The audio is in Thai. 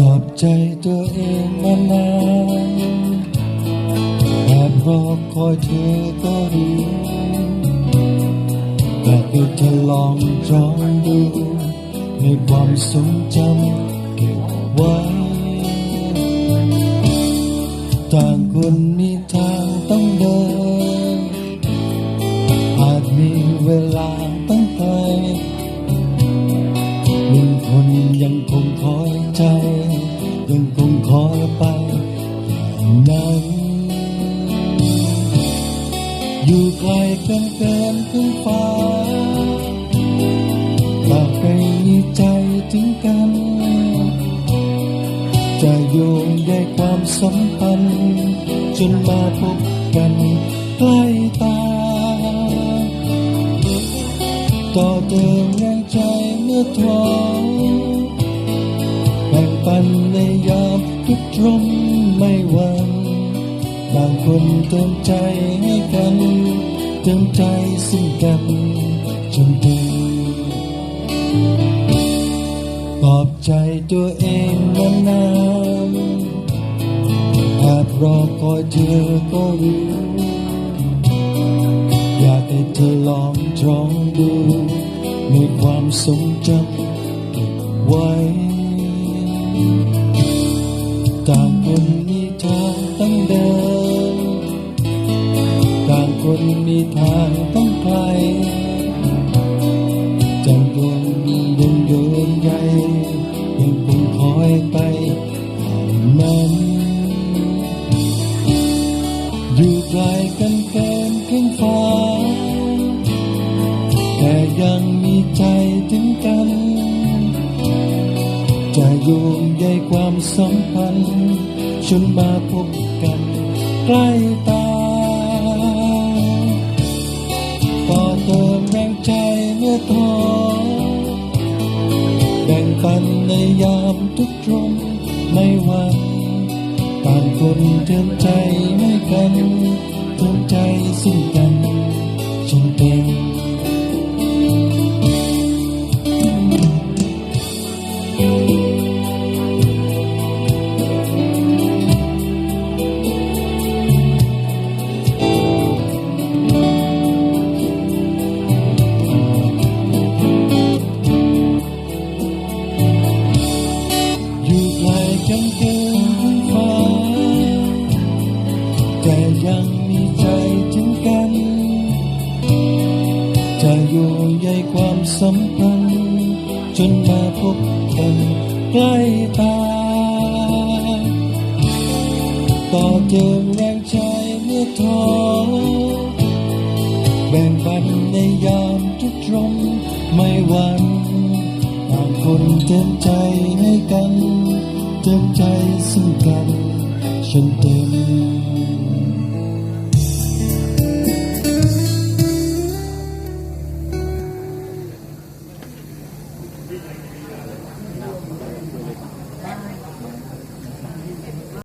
ตอบใจตัวเองมานานแอบรอคอยเธอก็รู้อยากให้เธอลองจองดูในความทรงจำเก็บไว้ต่างคนมีทางต้องเดิน ไกลกันเกินขึ้นฟ้าอยากให้มีใจถึงกัน จะโยงใยความสัมพันธ์ จนมาพบกันใกล้ตา ต่อเติมแรงใจเมื่อท้อแบ่งปันในยามทุกข์ทรมไม่หวั่นบางคนเติมใจให้กัน เติมใจซึ่งกันจนถึงปลอบใจตัวเองมานานแอบรอคอยเธอก็รู้อยากให้เธอลองจองดูในความทรงจำเก็บไว้างคนมีทางต้องไกลจังดวงดวงเดินใหญ่ยังคงคอยไปนั้นอยู่ไกลกันเกินครึ่งฟ้า แต่ยังมีใจถึงกัน จะโยงใยความสัมพันธ์ จนมาพบกันใกล้ตา แบ่งปันในยามทุกตรงไม่วันต่างคนเตินใจให้กันเตือนใจซึ่งกันจนเป็น ไกลกันเกินพื้นฟ้า แต่ยังมีใจถึงกัน จะอยู่ใยความสัมพันธ์ จนมาพบกันใกล้ตา ต่อเติมแรงใจเมื่อท้อแบ่งปันในยามทุกข์ทรมไม่หวั่นต่างคนเต็มใจให้กัน เต็มใจซึ่งกันจนเต็ม